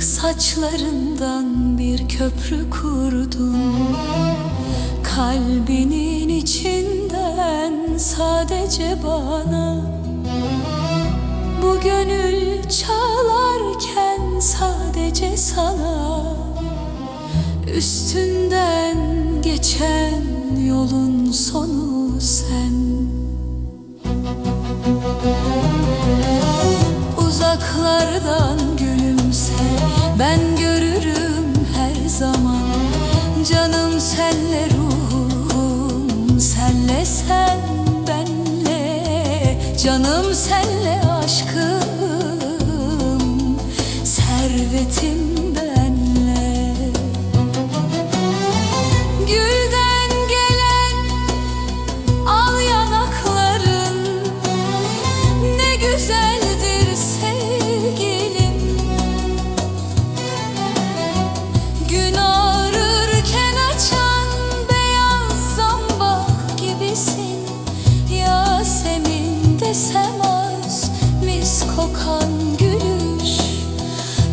Saçlarından bir köprü kurdum. Kalbinin içinden sadece bana. Bu gönül çalarken sadece sana. Üstünden geçen yolun sonu sen. Uzaklardan Ben görürüm her zaman. Canım senle ruhum Senle sen benle. Canım senle aşkım Servetim benle. Gülden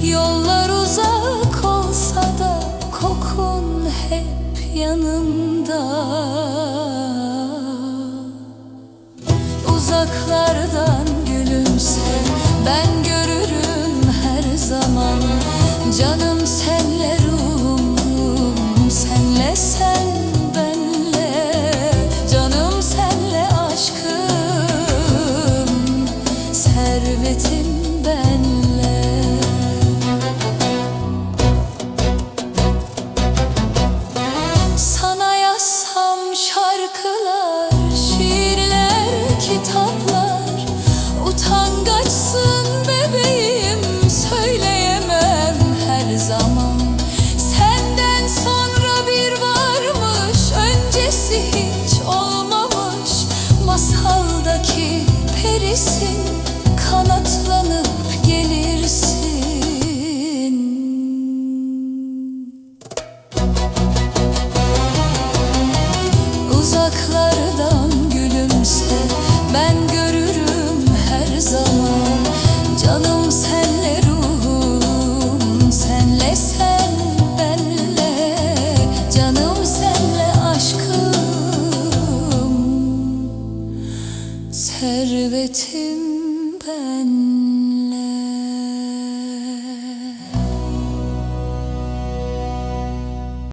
Yollar uzak olsa da kokun hep yanımda. Uzaklardan you. Servetim